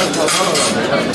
Allah'ım.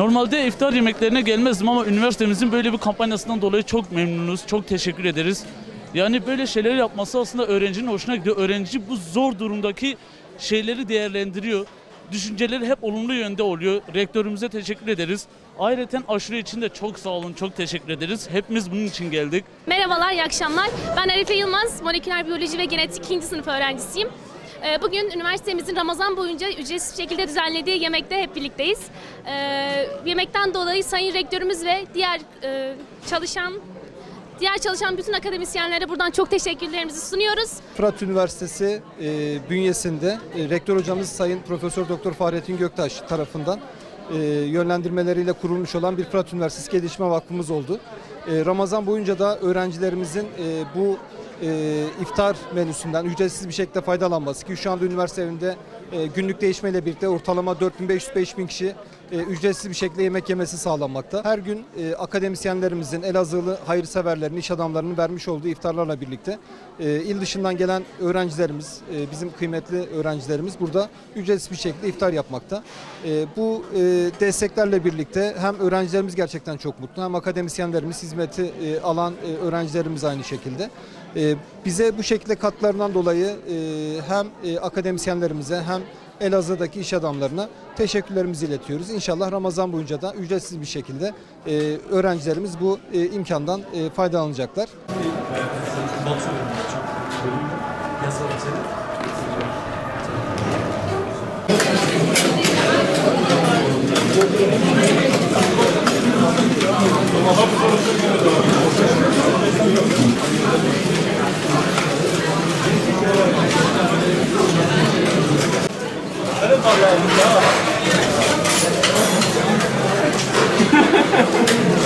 Normalde iftar yemeklerine gelmezdim ama üniversitemizin böyle bir kampanyasından dolayı çok memnunuz. Çok teşekkür ederiz. Yani böyle şeyler yapması aslında öğrencinin hoşuna gidiyor. Öğrenci bu zor durumdaki şeyleri değerlendiriyor. Düşünceleri hep olumlu yönde oluyor. Rektörümüze teşekkür ederiz. Ayrıca aşure için de çok sağ olun, çok teşekkür ederiz. Hepimiz bunun için geldik. Merhabalar, iyi akşamlar. Ben Arife Yılmaz, moleküler biyoloji ve genetik 2. sınıf öğrencisiyim. Ee, Bugün üniversitemizin Ramazan boyunca ücretsiz şekilde düzenlediği yemekte hep birlikteyiz. Ee, Yemekten dolayı Sayın Rektörümüz ve diğer e, çalışan diğer çalışan bütün akademisyenlere buradan çok teşekkürlerimizi sunuyoruz. Fırat Üniversitesi e, bünyesinde e, rektör hocamız Sayın Profesör Doktor Fahrettin Göktaş tarafından e, yönlendirmeleriyle kurulmuş olan bir Fırat Üniversitesi Gelişme Vakfımız oldu. Ramazan boyunca da öğrencilerimizin bu e, iftar menüsünden ücretsiz bir şekilde faydalanması ki şu anda üniversite evinde e, günlük değişmeyle birlikte ortalama 4500-5000 kişi e, ücretsiz bir şekilde yemek yemesi sağlanmakta. Her gün e, akademisyenlerimizin, Elazığlı hayırseverlerin, iş adamlarının vermiş olduğu iftarlarla birlikte e, il dışından gelen öğrencilerimiz, e, bizim kıymetli öğrencilerimiz burada ücretsiz bir şekilde iftar yapmakta. Bu desteklerle birlikte hem öğrencilerimiz gerçekten çok mutlu hem akademisyenlerimiz, hizmeti alan öğrencilerimiz aynı şekilde. Bize bu şekilde katkılarından dolayı hem akademisyenlerimize hem Elazığ'daki iş adamlarına teşekkürlerimizi iletiyoruz. İnşallah Ramazan boyunca da ücretsiz bir şekilde e, öğrencilerimiz bu e, imkandan e, faydalanacaklar. Thank you.